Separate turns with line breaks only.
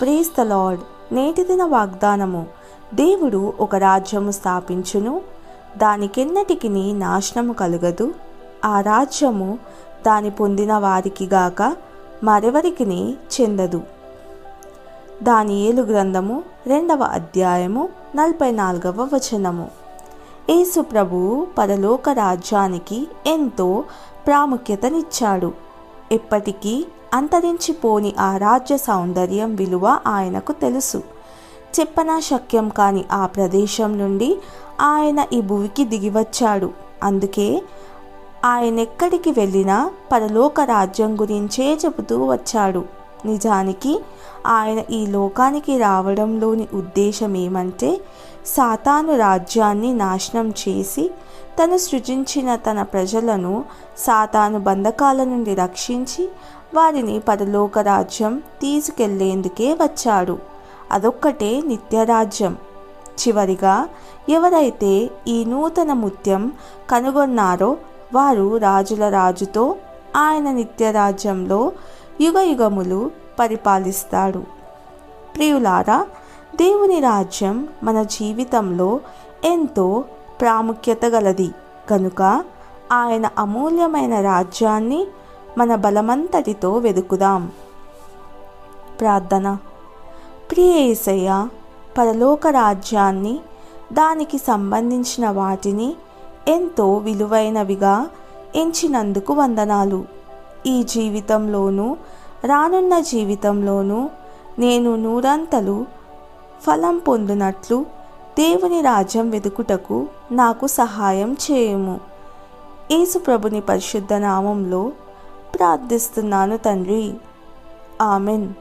Praise the lord నేటి దిన వాగ్దానము. దేవుడు ఒక రాజ్యము స్థాపించును. దానికెన్నటికి నాశనము కలుగదు. ఆ రాజ్యము దాని పొందిన వారికి గాక మరెవరికి చెందదు. దాని ఏలు గ్రంథము రెండవ అధ్యాయము నలభై నాలుగవ వచనము. యేసు ప్రభువు పరలోక రాజ్యానికి ఎంతో ప్రాముఖ్యతనిచ్చాడు. ఎప్పటికీ అంతరించిపోని ఆ రాజ్య సౌందర్యం విలువ ఆయనకు తెలుసు. చెప్పనా శక్యం కాని ఆ ప్రదేశం నుండి ఆయన ఈ భూమికి దిగివచ్చాడు. అందుకే ఆయన ఎక్కడికి వెళ్ళినా పరలోక రాజ్యం గురించే చెబుతూ వచ్చాడు. నిజానికి ఆయన ఈ లోకానికి రావడంలోని ఉద్దేశం ఏమంటే సాతాను రాజ్యాన్ని నాశనం చేసి తను సృజించిన తన ప్రజలను సాతాను బంధకాల నుండి రక్షించి వారిని పరలోక రాజ్యం తీసుకెళ్ళేందుకే వచ్చాడు. అదొక్కటే నిత్యరాజ్యం. చివరిగా ఎవరైతే ఈ నూతన ముత్యం కనుగొన్నారో వారు రాజుల రాజుతో ఆయన నిత్యరాజ్యంలో యుగ యుగములు పరిపాలిస్తాడు ప్రియులారా దేవుని రాజ్యం మన జీవితంలో ఎంతో ప్రాముఖ్యత గలది. కనుక ఆయన అమూల్యమైన రాజ్యాన్ని మన బలమంతటితో వెదుకుదాం. ప్రార్థన. ప్రియేసయ్య పరలోక రాజ్యాన్ని దానికి సంబంధించిన వాటిని ఎంతో విలువైనవిగా ఎంచినందుకు వందనాలు. ఈ జీవితంలోనూ రానున్న జీవితంలోనూ నేను నూరంతలు ఫలం పొందినట్లు దేవుని రాజ్యం వెతుకుటకు నాకు సహాయం చేయము. యేసుప్రభుని పరిశుద్ధ నామంలో ప్రార్థిస్తున్నాను తండ్రి. ఆమెన్.